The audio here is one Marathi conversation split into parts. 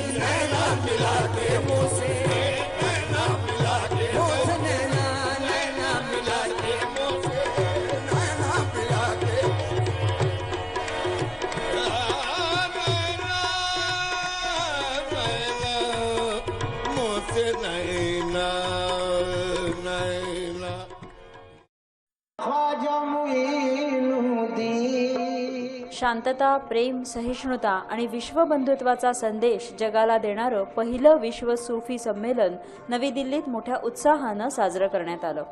नैना मिला के शांतता प्रेम सहिष्णुता आणि विश्वबंधुत्वाचा संदेश जगाला देणारं पहिलं विश्व सूफी संमेलन नवी दिल्लीत मोठ्या उत्साहानं साजरं करण्यात आलं.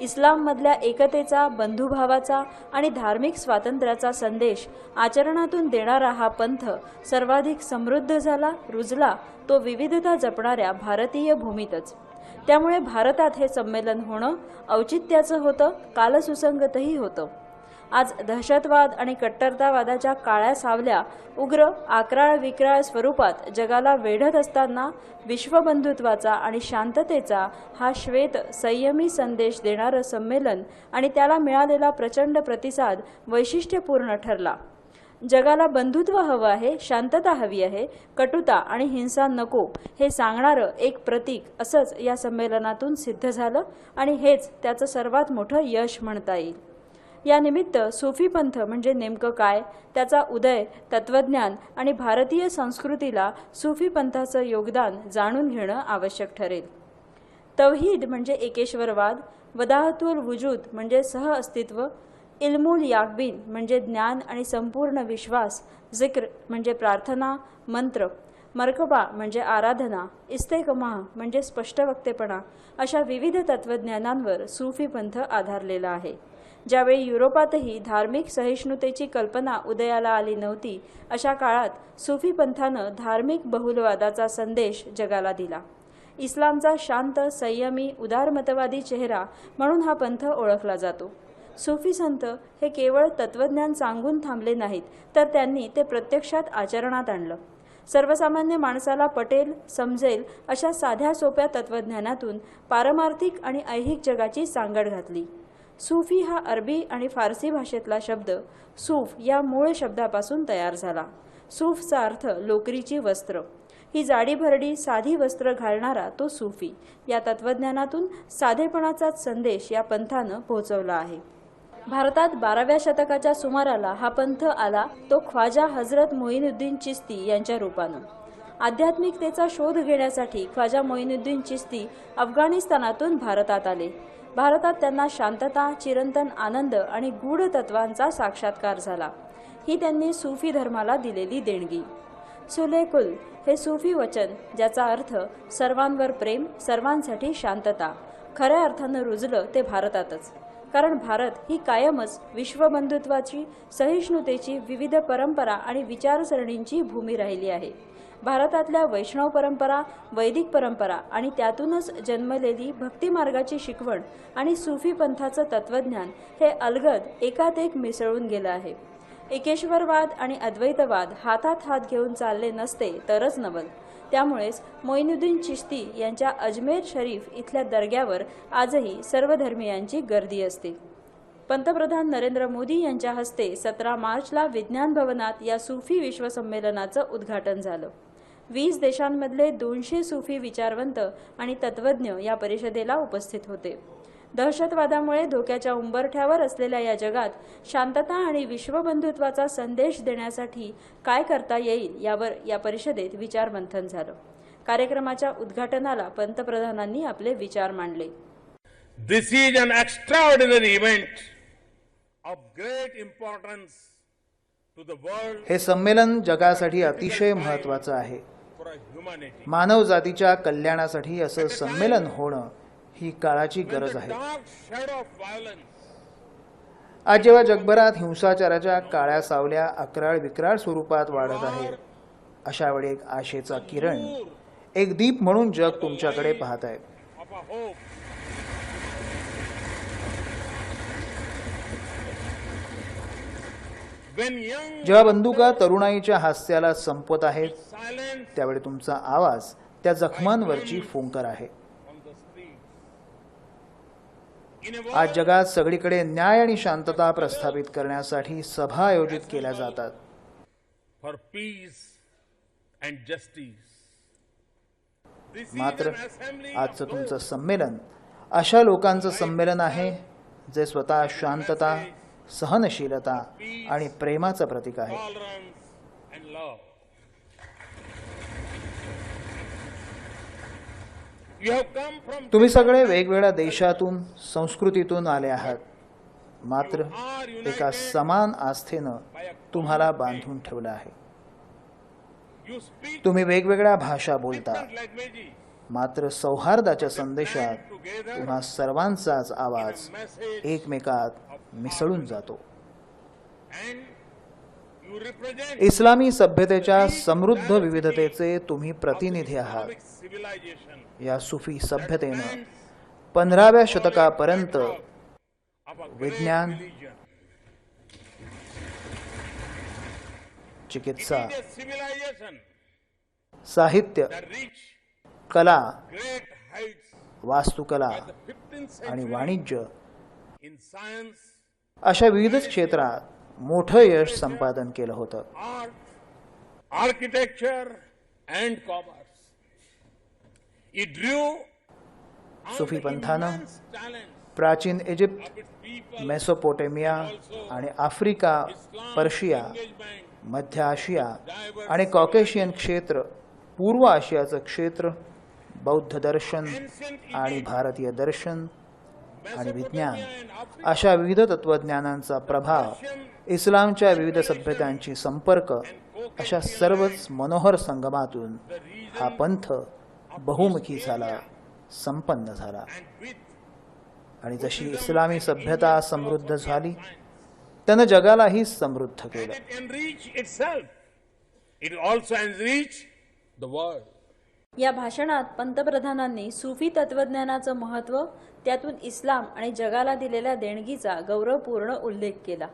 इस्लाममधल्या एकतेचा बंधुभावाचा आणि धार्मिक स्वातंत्र्याचा संदेश आचरणातून देणारा हा पंथ सर्वाधिक समृद्ध झाला रुजला तो विविधता जपणाऱ्या भारतीय भूमीतच. त्यामुळे भारतात हे संमेलन होणं औचित्याचं होतं कालसुसंगतही होतं. आज दहशतवाद आणि कट्टरतावादाच्या काळ्या सावल्या उग्र आक्राळ विक्राळ स्वरूपात जगाला वेढत असताना विश्वबंधुत्वाचा आणि शांततेचा हा श्वेत संयमी संदेश देणारं संमेलन आणि त्याला मिळालेला प्रचंड प्रतिसाद वैशिष्ट्यपूर्ण ठरला. जगाला बंधुत्व हवं आहे शांतता हवी आहे कटुता आणि हिंसा नको हे सांगणारं एक प्रतीक असंच या संमेलनातून सिद्ध झालं आणि हेच त्याचं सर्वात मोठं यश म्हणता येईल. यानिमित्त सुफी पंथ म्हणजे नेमकं काय त्याचा उदय तत्वज्ञान आणि भारतीय संस्कृतीला सुफी पंथाचं योगदान जाणून घेणं आवश्यक ठरेल. तवहीद म्हणजे एकेश्वरवाद वदाहतुल वुजूद म्हणजे सहअस्तित्व इल्मुल याकबीन म्हणजे ज्ञान आणि संपूर्ण विश्वास जिक्र म्हणजे प्रार्थना मंत्र मर्कबा म्हणजे आराधना इस्तेकमाह म्हणजे स्पष्टवक्तेपणा अशा विविध तत्वज्ञानांवर सूफी पंथ आधारलेला आहे. ज्यावेळी युरोपातही धार्मिक सहिष्णुतेची कल्पना उदयाला आली नव्हती अशा काळात सुफी पंथानं धार्मिक बहुलवादाचा संदेश जगाला दिला. इस्लामचा शांत संयमी उदारमतवादी चेहरा म्हणून हा पंथ ओळखला जातो. सुफी संत हे केवळ तत्वज्ञान सांगून थांबले नाहीत तर त्यांनी ते प्रत्यक्षात आचरणात आणलं. सर्वसामान्य माणसाला पटेल समजेल अशा साध्या सोप्या तत्वज्ञानातून पारमार्थिक आणि ऐहिक जगाची सांगड घातली. सूफी हा अरबी आणि फारसी भाषेतला शब्द सूफ या मूळ शब्दापासून तयार झाला. सूफचा अर्थ लोकरीची वस्त्र. ही जाडी भरडी साधी वस्त्र घालणारा तो सूफी या तत्वज्ञानातून साधेपणाचाच संदेश या पंथानं पोहोचवला आहे. भारतात बाराव्या शतकाच्या सुमाराला हा पंथ आला तो ख्वाजा हजरत मोईनुद्दीन चिस्ती यांच्या रूपानं. आध्यात्मिकतेचा शोध घेण्यासाठी ख्वाजा मोईनुद्दीन चिस्ती अफगाणिस्तानातून भारतात आले. भारतात त्यांना शांतता चिरंतन आनंद आणि गूढ तत्वांचा साक्षात्कार झाला. ही त्यांनी सूफी धर्माला दिलेली देणगी. सुलेकुल हे सूफी वचन ज्याचा अर्थ सर्वांवर प्रेम सर्वांसाठी शांतता. खऱ्या अर्थानं रुजलं ते भारतातच. कारण भारत ही कायमच विश्वबंधुत्वाची सहिष्णुतेची विविध परंपरा आणि विचारसरणींची भूमी राहिली आहे. भारतातल्या वैष्णव परंपरा वैदिक परंपरा आणि त्यातूनच जन्मलेली भक्तिमार्गाची शिकवण आणि सुफी पंथाचं तत्वज्ञान हे अलगद एकात एक मिसळून गेलं आहे. एकेश्वरवाद आणि अद्वैतवाद हातात हात घेऊन चालले नसते तरच नवल. त्यामुळेच मोईनुद्दीन चिश्ती यांच्या अजमेर शरीफ इथल्या दर्ग्यावर आजही सर्व धर्मियांची गर्दी असते. पंतप्रधान नरेंद्र मोदी यांच्या हस्ते सतरा मार्चला विज्ञान भवनात या सुफी विश्वसंमेलनाचं उद्घाटन झालं. वीस देशांमधले दोनशे सुफी विचारवंत आणि तत्वज्ञ या परिषदेला उपस्थित होते. दहशतवादामुळे धोक्याच्या उंबरठ्यावर असलेल्या या जगात शांतता आणि विश्वबंधुत्वाचा संदेश देण्यासाठी काय करता येईल यावर या परिषदेत विचारमंथन झालं. कार्यक्रमाच्या उद्घाटनाला पंतप्रधानांनी आपले विचार मांडले. Extraordinary event of great importance to the world. हे संमेलन जगासाठी अतिशय महत्त्वाचं आहे. मानव जातीच्या कल्याणासाठी असं संमेलन होणं ही काळाची गरज आहे. आज जेव्हा जगभरात हिंसाचाराच्या काळ्या सावल्या अकराळ विक्राळ स्वरूपात वाढत आहे अशा वेळी एक आशेचा किरण एक दीप म्हणून जग तुमच्याकडे पाहत आहे. जेव्हा बंदुका तरुणाईच्या हास्याला संपवत आहेत त्यावेळी तुमचा आवाज त्या जखमांवरची फुंकर आहे. आज जगात सगळीकडे न्याय आणि शांतता प्रस्थापित करण्यासाठी सभा आयोजित केल्या जातात. And justice. This is मात्र आजचं तुमचं संमेलन अशा लोकांचं संमेलन आहे जे स्वतः शांतता सहनशीलता आणि प्रेमाचं प्रतीक आहे. तुम्ही सगळे वेगवेगळ्या देशातून संस्कृतीतून आले आहात. मात्र एका समान आस्थेनं तुम्हाला बांधून ठेवलं आहे. तुम्ही वेगवेगळ्या भाषा बोलता. मात्र सौहार्दाच्या संदेशात तुम्हा सर्वांचाच आवाज एकमेकात मिसळून जातो. इस्लामी सभ्यतेच्या समृद्ध विविधतेचे तुम्ही प्रतिनिधी आहात. या सुफी सभ्यतेनं पंधराव्या शतकापर्यंत विज्ञान चिकित्सा साहित्य कला वास्तुकला आणि वाणिज्य. इन सायन्स अशा विविध क्षेत्रात मोठं यश संपादन केलं होतं and commerce. It drew out सुफी पंथानं प्राचीन इजिप्त मेसोपोटेमिया आणि आफ्रिका पर्शिया मध्य आशिया आणि कॉकेशियन क्षेत्र पूर्व आशियाचं क्षेत्र बौद्ध दर्शन आणि भारतीय दर्शन आणि विज्ञान. अशा विविध तत्वज्ञानांचा प्रभाव इस्लामच्या विविध सभ्यतांची संपर्क अशा सर्वच मनोहर संगमातून हा पंथ बहुमुखी झाला संपन्न झाला. आणि जशी इस्लामी सभ्यता समृद्ध झाली त्यानं जगालाही समृद्ध केलं. या भाषणात पंतप्रधानांनी सुफी तत्वज्ञानाचं महत्त्व त्यातून इस्लाम आणि जगाला दिलेल्या देणगीचा गौरवपूर्ण उल्लेख केला.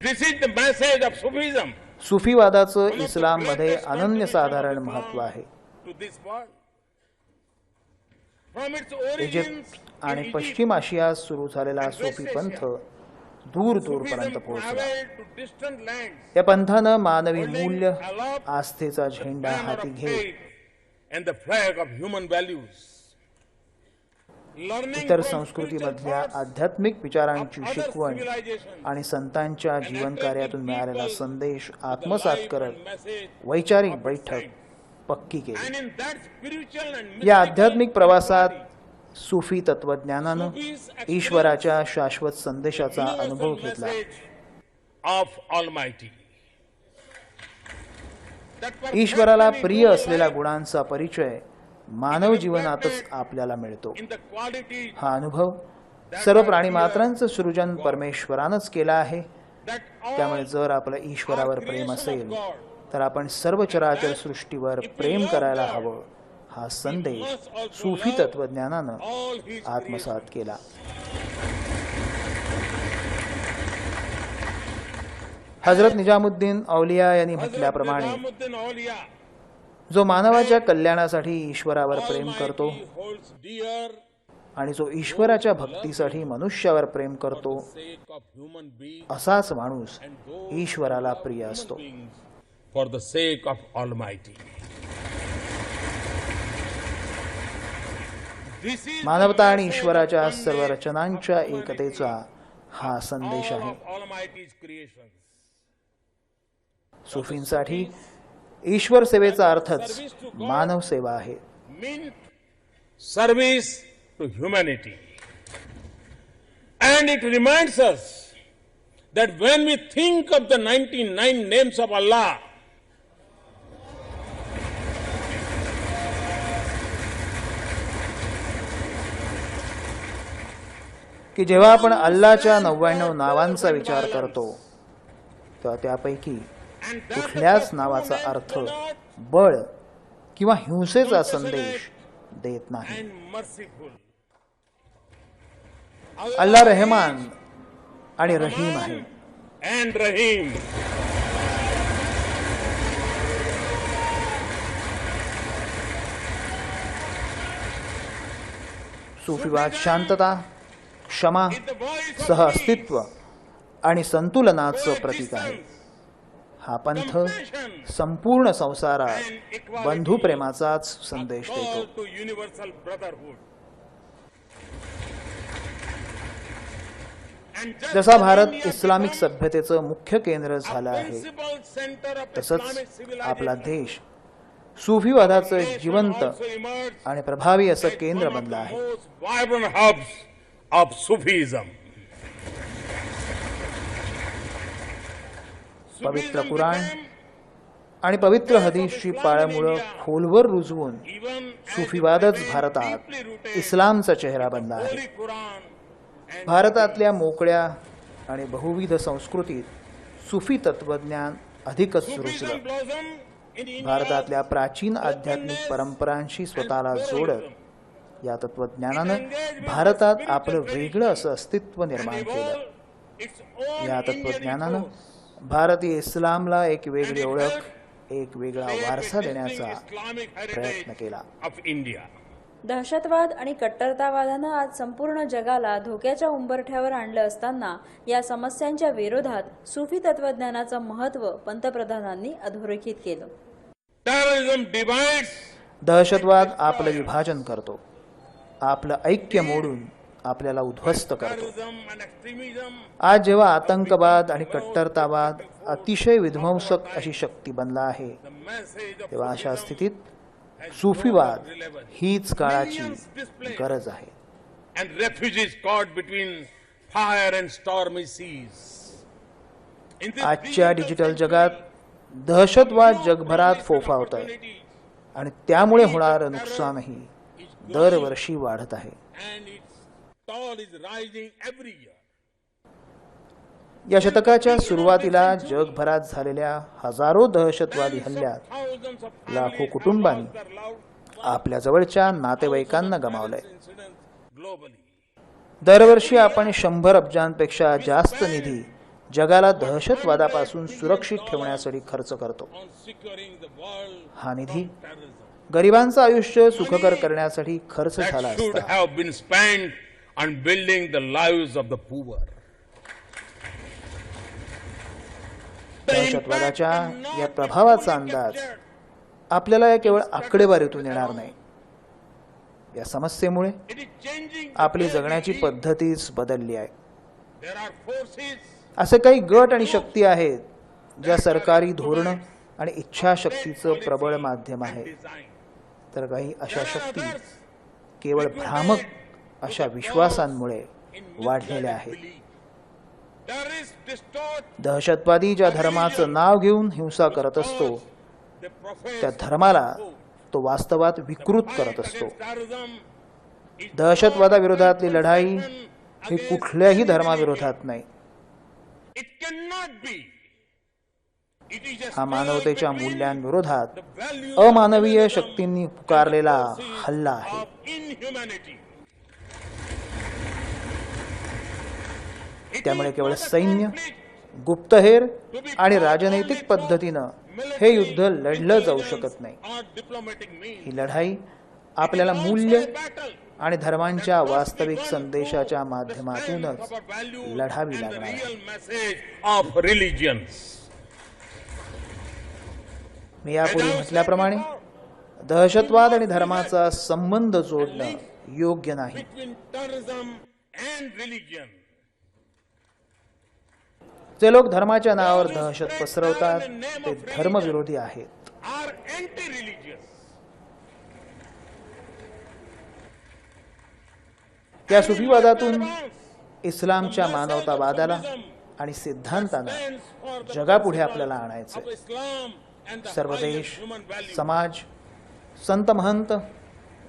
This is the message of Sufism. सुफीवादाचं इस्लाममध्ये अनन्यसाधारण महत्त्व आहे. इजिप्त आणि पश्चिम आशियात सुरू झालेला सुफी पंथ दूर दूरपर्यंत Sufism पोहोचला. या पंथानं मानवी मूल्य आस्थेचा झेंडा हाती of घेत इतर संस्कृतीमधल्या आध्यात्मिक विचारांची शिकवण आणि संतांच्या जीवन कार्यातून मिळालेला संदेश आत्मसात करत वैचारिक बैठक पक्की केली. या आध्यात्मिक प्रवासात सुफी तत्वज्ञानानं ईश्वराच्या शाश्वत संदेशाचा अनुभव घेतला. ईश्वराला प्रिय असलेल्या गुणांचा परिचय मानव जीवनातच आपल्याला मिळतो. हा अनुभव सर्व प्राणीमात्रांचं सृजन परमेश्वरानंच केलं आहे. त्यामुळे जर आपलं ईश्वरावर प्रेम असेल तर आपण सर्व चराचर सृष्टीवर प्रेम करायला हवं. हा संदेश सुफी तत्वज्ञानानं आत्मसात केला. हजरत निजामुद्दीन औलिया यांनी म्हटल्याप्रमाणे जो मानवाच्या कल्याणासाठी ईश्वरावर प्रेम करतो आणि जो ईश्वराच्या भक्तीसाठी मनुष्यावर प्रेम करतो असाच माणूस ईश्वराला प्रिय असतो. For the sake of almighty मानवता आणि ईश्वराच्या सर्व रचनांच्या एकतेचा हा संदेश आहे. सुफींसाठी ईश्वर सेवेचा अर्थच मानव सेवा आहे. Service to humanity and it remind that when we think of the ninety nine names of Allah की जेव्हा आपण अल्लाच्या नव्याण्णव नावांचा विचार करतो तर त्यापैकी कुठल्याच नावाचा अर्थ बळ किंवा हिंसेचा संदेश देत नाही. अल्ला रहमान आणि रहीम आहे Rahim. सुफीवाद शांतता क्षमा सह अस्तित्व आणि संतुलनाचं प्रतीक आहे हा पंथ संपूर्ण संसारात बंधुप्रेमाचाच संदेश देतो. युनिव्हर्सल ब्रदरहूड जसा भारत इस्लामिक सभ्यतेचं मुख्य केंद्र झालं आहे तसंच आपला देश सुफीवादाचं जिवंत आणि प्रभावी असं केंद्र बनलं आहे. पवित्र कुराण आणि पवित्र हदीसची पाळमुळं खोलवर रुजवून सुफीवादच भारतात इस्लामचा चेहरा बनला आहे. भारतातल्या मोकळ्या आणि बहुविध संस्कृतीत सुफी तत्वज्ञान अधिकच रुजलं. भारतातल्या प्राचीन आध्यात्मिक परंपरांशी स्वतःला जोडत या तत्वज्ञानानं भारतात आपलं वेगळं असं अस्तित्व निर्माण केलं. या तत्वज्ञानानं. भारतीय इस्लामला एक वेगळी ओळख एक वेगळा वारसा देण्याचा प्रयत्न केला. दहशतवाद आणि कट्टरतावादानं आज संपूर्ण जगाला धोक्याच्या उंबरठ्यावर आणलं असताना या समस्यांच्या विरोधात सुफी तत्वज्ञानाचं महत्त्व पंतप्रधानांनी अधोरेखित केलं. दहशतवाद आपलं विभाजन करतो. आपलं ऐक्य मोडून आपल्याला उद्ध्वस्त करतो आज जेव्हा आतंकवाद आणि कट्टरतावाद अतिशय विध्वंसक अशी शक्ती बनला आहे तेव्हा अशा स्थितीत सुफीवाद. हीच काळाची गरज आहे आजच्या डिजिटल जगात दहशतवाद जगभरात फोफावत आहे आणि त्यामुळे होणारं नुकसानही दरवर्षी वाढत आहे is rising every year. या शतकाच्या सुरुवातीला जगभरात झालेल्या हजारो दहशतवादी हल्ल्यात लाखो कुटुंबांनी आपल्या जवळच्या नातेवाईकांना गमावलंय. दरवर्षी आपण शंभर अब्जांपेक्षा जास्त निधी जगाला दहशतवादापासून सुरक्षित ठेवण्यासाठी खर्च करतो हा निधी. गरिबांचं आयुष्य सुखकर करण्यासाठी खर्च झाला and building the lives of the poor. दहशतवादाच्या या प्रभावाचा अंदाज आपल्याला या केवळ आकडेवारीतून येणार नाही. या समस्येमुळे आपली जगण्याची पद्धतीच बदलली आहे. असे काही गट आणि शक्ती आहेत ज्या सरकारी धोरण आणि इच्छाशक्तीचं प्रबळ माध्यम आहे. तर काही अशा शक्ती केवळ भ्रामक अशा विश्वासांमुळे वाढलेले आहेत. दहशतवादी ज्या धर्माचं नाव घेऊन हिंसा करत असतो त्या धर्माला तो वास्तवात विकृत करत असतो. दहशतवादाविरोधातली लढाई ही कुठल्याही धर्माविरोधात नाही. हा मानवतेच्या मूल्यांविरोधात अमानवीय शक्तींनी पुकारलेला हल्ला आहे. त्यामुळे केवळ सैन्य गुप्तहेर आणि राजनैतिक पद्धतीनं हे युद्ध लढलं जाऊ शकत नाही. ही लढाई आपल्याला मूल्य आणि धर्मांच्या वास्तविक संदेशाच्या माध्यमातूनच लढावी लागणार. मी यापूर्वी म्हटल्याप्रमाणे दहशतवाद आणि धर्माचा संबंध जोडणं योग्य नाही जे लोक धर्माच्या नावावर दहशत पसरवतात ते धर्मविरोधी आहेत. त्या सुफीवादातून इस्लामच्या मानवतावादाला आणि सिद्धांतांना जगापुढे आपल्याला आणायचे सर्व देश. समाज संत महंत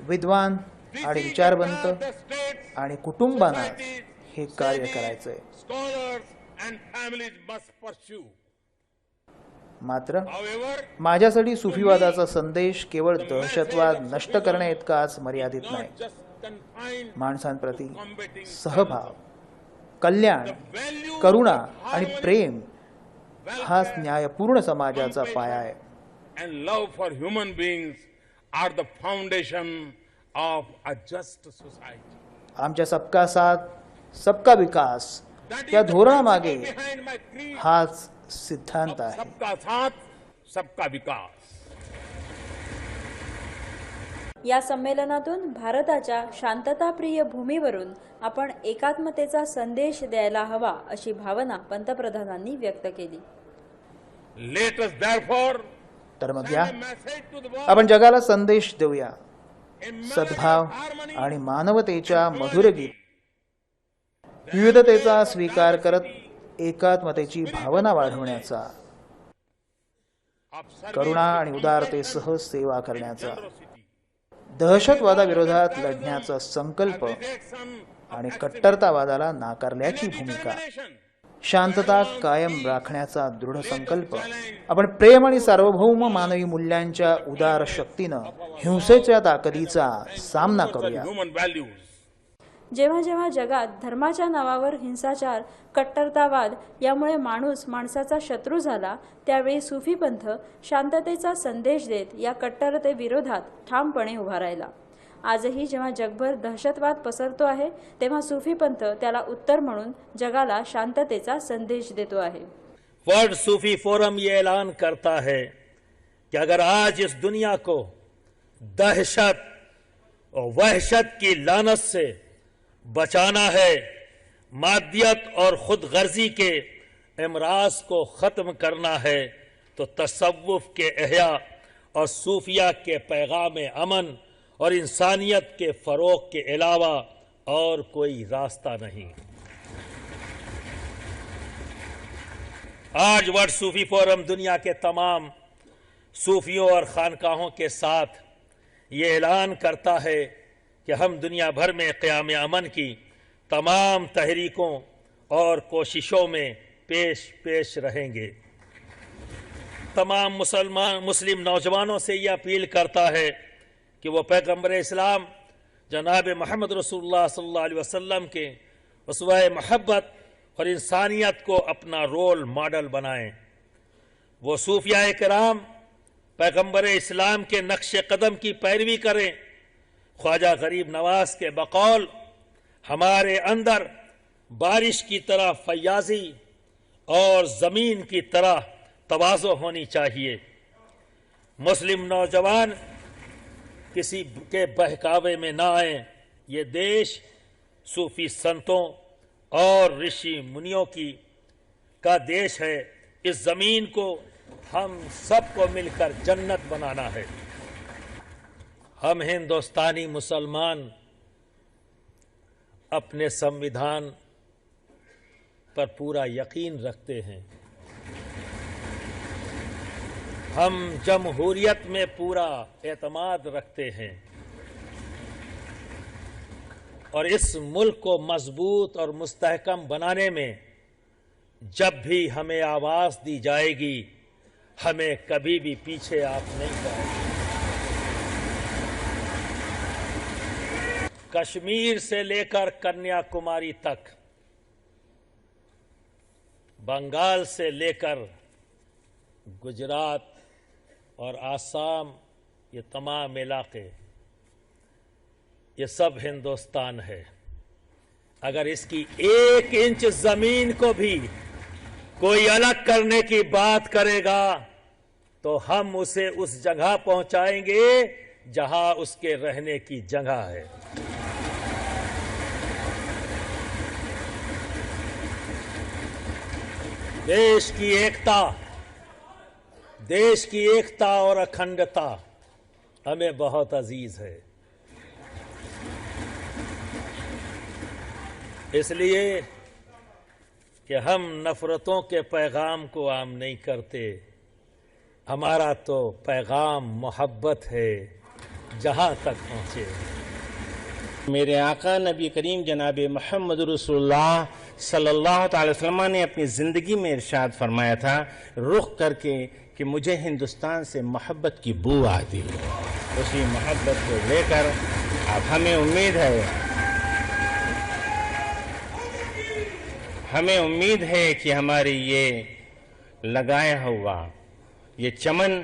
विद्वान आणि विचारवंत आणि कुटुंबांना हे कार्य करायचंय मात्र माझ्यासाठी सुफीवादाचा संदेश केवळ दहशतवाद नष्ट करण्याइतकाच मर्यादित नाही. माणसांप्रती सहभाव कल्याण करुणा आणि प्रेम हाच न्यायपूर्ण समाजाचा पाया आहे. And love for human beings are the foundation of a just society आमच्या सबका साथ सबका विकास That is या the धोरणामागे. हाच सिद्धांत आहे. सबका साथ सबका विकास. या संमेलनातून भारताच्या शांतताप्रिय भूमीवरून आपण एकात्मतेचा संदेश द्यायला हवा अशी भावना पंतप्रधानांनी व्यक्त केली. तर मग या. आपण जगाला संदेश देऊया. सद्भाव आणि मानवतेच्या मधुर गीत. विविधतेचा स्वीकार करत एकात्मतेची भावना वाढवण्याचा करुणा आणि उदारतेसह सेवा करण्याचा दहशतवादाविरोधात लढण्याचा संकल्प आणि कट्टरतावादाला नाकारल्याची भूमिका. शांतता कायम राखण्याचा दृढ संकल्प. आपण प्रेम आणि सार्वभौम मानवी मूल्यांच्या उदार शक्तीनं हिंसेच्या ताकदीचा सामना करूया. जेव्हा जेव्हा जगात धर्माच्या नावावर हिंसाचार कट्टरतावाद यामुळे माणूस माणसाचा शत्रू झाला त्यावेळी सुफी पंथ शांततेचा संदेश देत या कट्टरतेविरोधात ठामपणे उभा राहिला. आजही जेव्हा जगभर दहशतवाद पसरतो आहे तेव्हा सुफी पंथ त्याला उत्तर म्हणून जगाला शांततेचा संदेश देतो आहे. वर्ल्ड सूफी फोरम ये ऐलान करता है कि अगर आज इस दुनिया को दहशत और वहशत की लानत से बचाना है मादियत और खुद गर्जी के इमराज को खत्म करना है तो तसव्वुफ के एहया और सूफिया के पैगाम अमन और इंसानियत के फरोग के अलावा और कोई रास्ता नहीं आज वर्ल्ड सूफी फोरम दुनिया के तमाम सूफियों और खानकाहों के साथ ये ऐलान करता है कि हम दुनिया भर में क़याम अमन की तमाम तहरीकों और कोशिशों में पेश पेश रहेंगे तमाम मुसलमान मुस्लिम नौजवानों से ये अपील करता है कि वो पैगम्बर इस्लाम जनाब मोहम्मद रसूलुल्लाह सल्लल्लाहु अलैहि वसल्लम के उसवा महब्बत और इंसानियत को अपना रोल मॉडल बनाएं वो सूफिया कराम पैगम्बर इस्लाम के नक्श कदम की पैरवी करें ख्वाजा गरीब नवाज के बकौल हमारे अंदर बारिश की तरह फयाजी और ज़मीन की तरह तवाज़ो होनी चाहिए मुस्लिम नौजवान किसी के बहकावे में ना आए ये देश सूफी संतों और ऋषि मुनियों की का देश है इस जमीन को हम सबको मिलकर जन्नत बनाना है हम हिंदुस्तानी मुसलमान अपने संविधान पर पूरा यकीन रखते हैं हम जमहूरियत में पूरा एतमाद रखते हैं और इस मुल्क को मजबूत और मुस्तहकम बनाने में जब भी کشمیر سے لے کر کنیا کماری تک، بنگال سے لے کر گجرات اور آسام، یہ تمام علاقے، یہ سب ہندوستان ہے۔ اگر اس کی ایک انچ زمین کو بھی کوئی الگ کرنے کی بات کرے گا، تو ہم اسے اس جگہ پہنچائیں گے جہاں اس کے رہنے کی جگہ ہے۔ रहने की जगह है देश की एकता देश की एकता और अखंडता हमें बहुत अजीज है इसलिए कि हम नफरतों के पैगाम को आम नहीं करते हमारा तो पैगाम मोहब्बत है जहां तक पहुंचे मेरे आका नबी करीम जनाब मोहम्मद रसूलुल्लाह सल्लल्लाहु अलैहि वसल्लम ने अपनी ज़िंदगी में इरशाद फरमाया था रुख करके कि मुझे हिंदुस्तान से मोहब्बत की बू आती है उसी मोहब्बत को लेकर अब हमें उम्मीद है हमें उम्मीद है कि हमारी ये लगाया हुआ ये चमन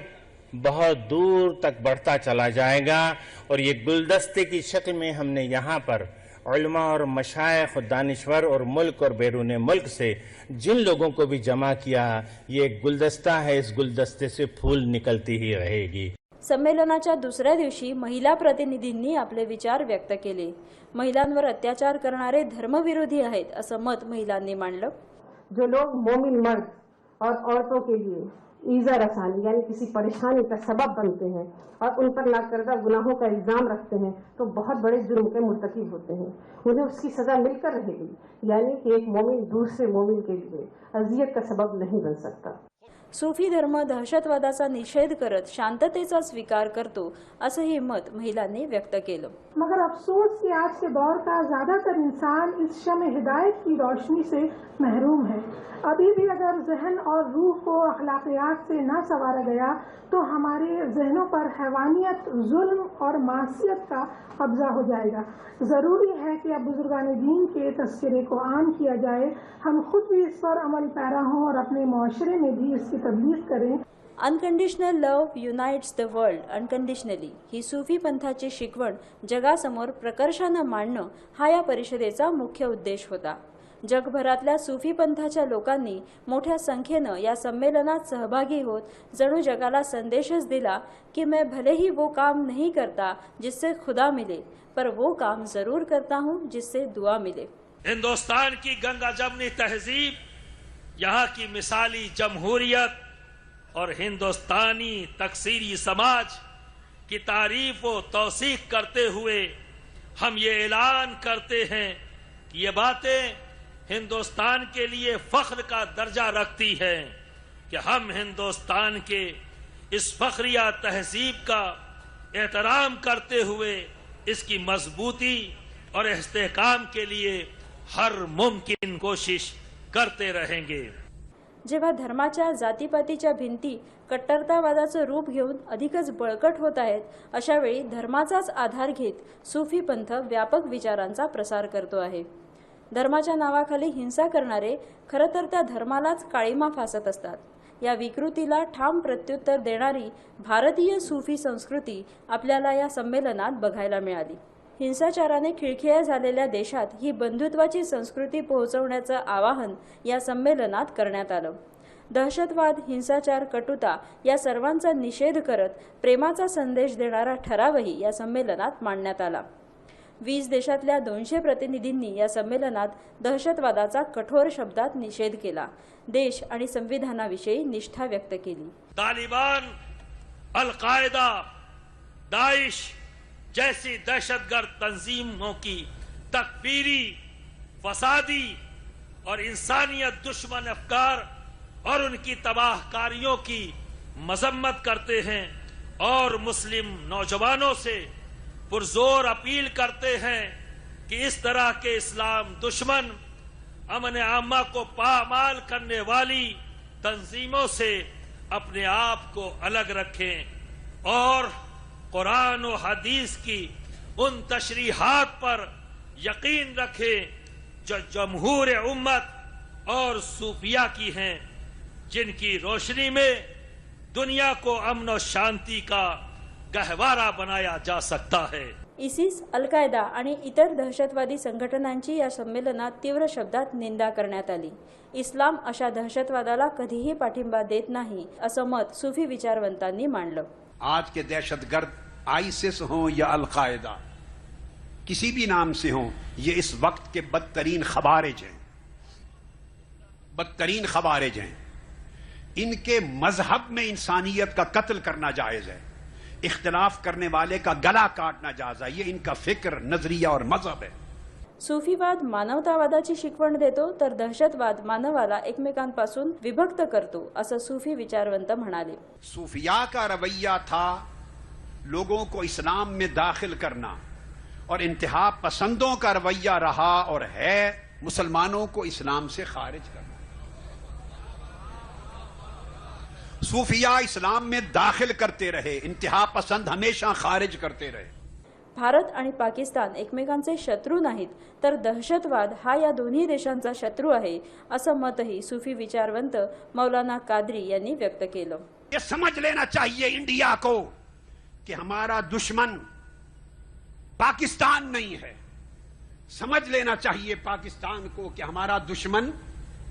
बहुत दूर तक बढ़ता चला जाएगा और ये गुलदस्ते की शक्ल में हमने यहाँ पर उलमा और मशाइख और दानश्वर और मुल्क और बैरून मुल्क से जिन लोगों को भी जमा किया ये एक गुलदस्ता है इस गुलदस्ते से फूल निकलती ही रहेगी। संमेलनाच्या दुसऱ्या दिवशी महिला प्रतिनिधींनी आपले विचार व्यक्त केले. महिलांवर अत्याचार करणारे धर्मविरोधी आहेत असं मत महिलांनी मांडलं. जो लोग मोमिन मर्द और औरतों के लिए ईजा रसानी यानी किसी परेशानी का सबब बनते हैं और उन पर नाकर्दा गुनाहों का इल्जाम रखते हैं तो बहुत बड़े जुर्म के मुर्तकिब होते हैं उन्हें उसकी सजा मिलकर रहेगी यानी कि एक मोमिन दूसरे मोमिन के लिए अजियत का सबब नहीं बन सकता सुफी धर्म दहशतवादाचा निषेध करत शांततेचा स्वीकार करतो असंही मत महिलांनी व्यक्त केलं. मगर अफसोस कि आज के दौर का ज़्यादातर इंसान इस शम हिदायत की रोशनी से महरूम है। अभी भी अगर जहन और रूह को अखलाकियात से न संवारा गया तो हमारे जहनों पर हैवानियत जुल्म और मासीत का कब्जा हो जाएगा। ज़रूरी है कि अब बुजुर्गान दीन के तस्करे को आम किया जाए। हम खुद भी इस पर अमल पैरा हों और अपने माशरे में भी इसकी तबलीग करें। Unconditional love unites the world unconditionally ही सुफी पंथाची शिकवण जगासमोर प्रकर्षानं मांडणं हा या परिषदेचा मुख्य उद्देश होता. जगभरातल्या सुफी पंथाच्या लोकांनी मोठ्या संख्येनं या संमेलनात सहभागी होत जणू जगाला संदेशच दिला की मैं भले ही वो काम नहीं करता जिससे खुदा मिले पर वो काम जरूर करता हूँ जिससे दुआ मिले। हिंदुस्तान की गंगा जमनी तहजीब यहाँ की मिसाली जमहूरियत और हिंदुस्तानी तकसीरी समाज की तारीफ व तौसीक करते हुए हम ये ऐलान करते हैं कि ये बातें हिंदुस्तान के लिए फख्र का दर्जा रखती है कि हम हिंदुस्तान के इस फखरिया तहजीब का एहतराम करते हुए इसकी मजबूती और इस्तेकाम के लिए हर मुमकिन कोशिश करते रहेंगे। जेव्हा धर्माच्या जातीपातीच्या भिंती कट्टरतावादाचं रूप घेऊन अधिकच बळकट होत आहेत अशावेळी धर्माचाच आधार घेत सुफी पंथ व्यापक विचारांचा प्रसार करतो आहे. धर्माच्या नावाखाली हिंसा करणारे खरं तर त्या धर्मालाच काळीमा फासत असतात. या विकृतीला ठाम प्रत्युत्तर देणारी भारतीय सुफी संस्कृती आपल्याला या संमेलनात बघायला मिळाली. हिंसाचाराने खिळखिळ्या झालेल्या देशात ही बंधुत्वाची संस्कृती पोहोचवण्याचं आवाहन या संमेलनात करण्यात आलं. दहशतवाद हिंसाचार कटुता या सर्वांचा निषेध करत प्रेमाचा संदेश देणारा ठरावही या संमेलनात मांडण्यात आला. वीस देशातल्या दोनशे प्रतिनिधींनी या संमेलनात दहशतवादाचा कठोर शब्दात निषेध केला. देश आणि संविधानाविषयी निष्ठा व्यक्त केली. तालिबान अलकायदा दाइश जैसी दहशतगर्द तंजीमों की तकफीरी फसादी और इंसानियत दुश्मन अफकार और उनकी तबाहकारियों की मजम्मत करते हैं और मुस्लिम नौजवानों से पुरजोर अपील करते हैं कि इस तरह के इस्लाम दुश्मन अमन आमा को पामाल करने वाली तंजीमों से अपने आप को अलग रखें और कुरान और हदीस की उन तशरीहात पर यकीन रखें जो जमहूर उम्मत और सूफिया की हैं जिनकी रोशनी में दुनिया को अमन और शांति का गहवारा बनाया जा सकता है। इसिस अल कायदा आणि इतर दहशतवादी संघटनांची या संमेलनात तीव्र शब्दात निंदा करण्यात आली. इस्लाम अशा दहशतवादाला कधीही पाठिंबा देत नाही असं मत सुफी विचारवंतांनी मांडलं. आज के दहशतगर्द आईसिस हों या अलकायदा किसी भी नाम से हों ये इस वक्त के बदतरीन खबारिज हैं बदतरीन खबारिज हैं इनके मजहब में इंसानियत का कत्ल करना जायज है इख्तलाफ करने वाले का गला काटना जायज है ये इनका फिक्र नजरिया और मजहब है सुफीवाद मानवतावादाची शिकवण देतो तर दहशतवाद मानवाला एकमेकांपासून विभक्त करतो असं सुफी विचारवंत म्हणाले. सूफिया का रवैया था लोगों को इस्लाम में दाखिल करना और इंतहा पसंदों का रवैया रहा और है मुसलमानों को इस्लाम से खारिज करना। सूफिया इस्लाम में दाखिल करते रहे इंतहा पसंद हमेशा खारिज करते रहे। भारत आणि पाकिस्तान एकमेकांचे शत्रू नाहीत तर दहशतवाद हा या दोन्ही देशांचा शत्रू आहे असं मतही सुफी विचारवंत मौलाना कादरी यांनी व्यक्त केलं. ये समझ लेना चाहिए इंडिया को कि हमारा दुश्मन पाकिस्तान नहीं है। समझ लेना चाहिए पाकिस्तान को कि हमारा दुश्मन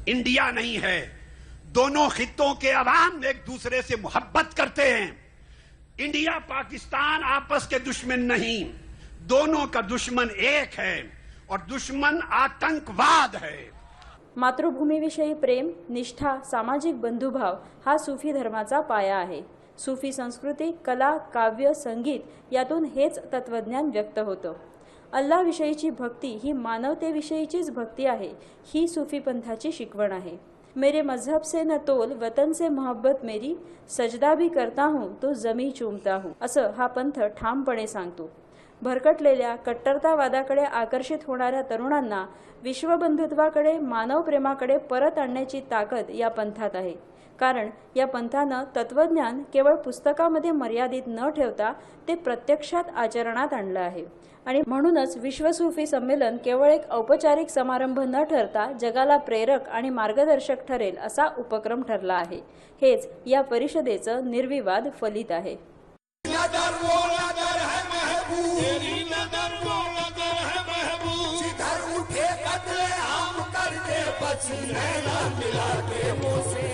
इंडिया नहीं है। दोनों खित्तों के अवाम एक दूसरे से मोहब्बत करते हैं। इंडिया पाकिस्तान आपस के दुश्मन नहीं। दोनों का दुश्मन एक है और दुश्मन आतंकवाद है। मातृभूमीविषयी प्रेम निष्ठा सामाजिक बंधुभाव हा सुफी धर्माचा पाया आहे. सुफी संस्कृती कला काव्य संगीत यातून हेच तत्वज्ञान व्यक्त होतं. अल्लाविषयीची भक्ती ही मानवतेविषयीचीच भक्ती आहे ही सुफी पंथाची शिकवण आहे. मेरे मजहब से न तोल वतन से मोहब्बत मेरी सजदा भी करता हूँ तो जमी चूमता हूँ। असं हा पंथ ठामपणे सांगतो. भरकटलेल्या कट्टरतावादाकडे आकर्षित होणाऱ्या तरुणांना विश्वबंधुत्वाकडे मानवप्रेमाकडे परत आणण्याची ताकद या पंथात आहे. कारण या पंथानं तत्वज्ञान केवळ पुस्तकामध्ये मर्यादित न ठेवता ते प्रत्यक्षात आचरणात आणलं आहे. आणि म्हणूनच विश्वसुफी संमेलन केवळ एक औपचारिक समारंभ न ठरता जगाला प्रेरक आणि मार्गदर्शक ठरेल असा उपक्रम ठरला आहे. हेच या परिषदेचं निर्विवाद फलित आहे. मिला के मोसे।